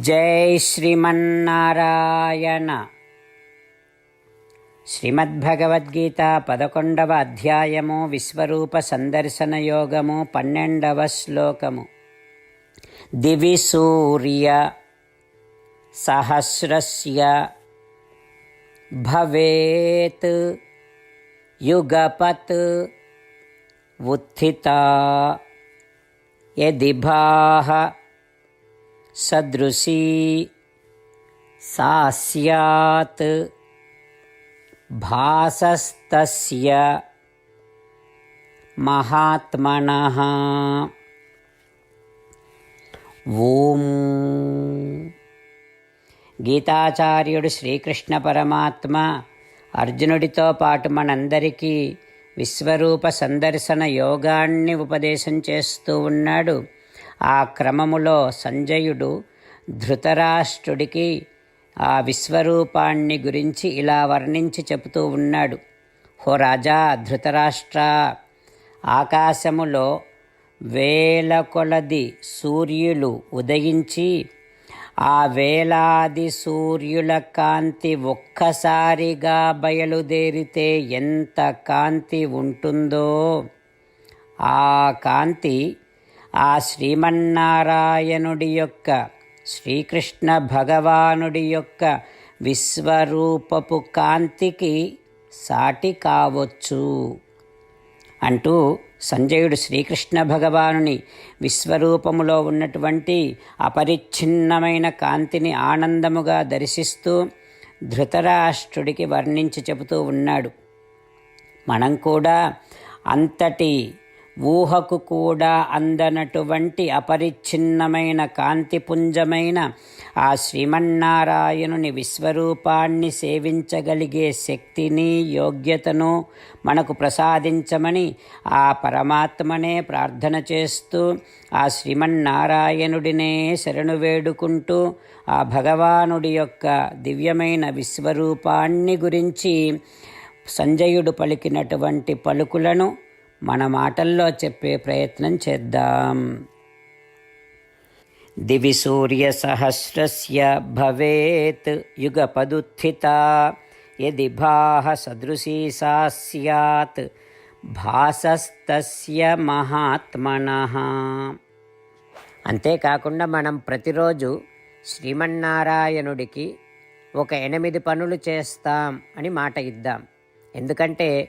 జై శ్రీమన్నారాయణ. శ్రీమద్భగవద్గీత పదకొండవ అధ్యాయము విశ్వరూప సందర్శన యోగము పన్నెండవ శ్లోకము. దివి సూర్య సహస్రస్య భవేత్ యుగపత్ ఉత్థిత యదిభాః सदृशी सा स्यात् भासस्तस्य महात्मनः ఓం గీతాచార్యుడు శ్రీకృష్ణ పరమాత్మ అర్జునుడితో పాటు మనందరికీ విశ్వరూప సందర్శన యోగాన్ని ఉపదేశం చేస్తూ ఉన్నాడు ఆ క్రమములో సంజయుడు ధృతరాష్ట్రుడికి ఆ విశ్వరూపాన్ని గురించి ఇలా వర్ణించి చెబుతూ ఉన్నాడు. హో రాజా ధృతరాష్ట్ర ఆకాశములో వేల కొలది సూర్యులు ఉదయించి ఆ వేలాది సూర్యుల కాంతి ఒక్కసారిగా బయలుదేరితే ఎంత కాంతి ఉంటుందో ఆ కాంతి ఆ శ్రీమన్నారాయణుడి యొక్క శ్రీకృష్ణ భగవానుడి యొక్క విశ్వరూపపు కాంతికి సాటి కావచ్చు. అంటూ సంజయుడు శ్రీకృష్ణ భగవానుని విశ్వరూపములో ఉన్నటువంటి అపరిచ్ఛిన్నమైన కాంతిని ఆనందముగా దర్శిస్తూ ధృతరాష్ట్రుడికి వర్ణించి చెబుతూ ఉన్నాడు. మనం కూడా అంతటి ఊహకు కూడా అందనటువంటి అపరిచ్ఛిన్నమైన కాంతిపుంజమైన ఆ శ్రీమన్నారాయణుని విశ్వరూపాన్ని సేవించగలిగే శక్తిని యోగ్యతను మనకు ప్రసాదించమని ఆ పరమాత్మనే ప్రార్థన చేస్తూ ఆ శ్రీమన్నారాయణుడినే శరణు వేడుకుంటూ ఆ భగవానుడి యొక్క దివ్యమైన విశ్వరూపాన్ని గురించి సంజయుడు పలికినటువంటి పలుకులను మన మాటల్లో చెప్పే ప్రయత్నం చేద్దాం. దివి సూర్య సహస్రస్య భవేత్ యుగపదుత్థిత. యది భాహ సదృశీ సా స్యాత్. భాసస్తస్య మహాత్మన. అంతేకాకుండా మనం ప్రతిరోజు శ్రీమన్నారాయణుడికి ఒక ఎనిమిది పనులు చేస్తాం అని మాట ఇద్దాం. ఎందుకంటే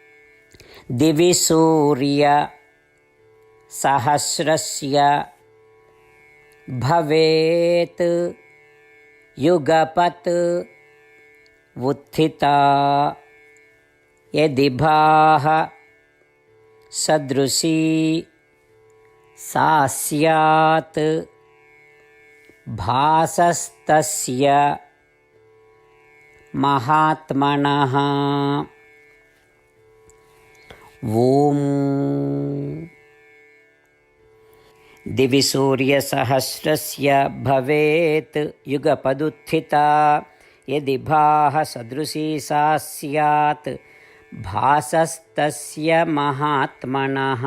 दिवि सूर्य सहस्रस्य भवेत् युगपत् उत्थिता यदिभाः सदृशी सा स्यात् भासस्तस्य महात्मनः ॐ दिवि सूर्यसहस्रस्य भवेत् युगपदुत्थिता। यदि भाः सदृशी सा स्यात् भासस्तस्य महात्मनः।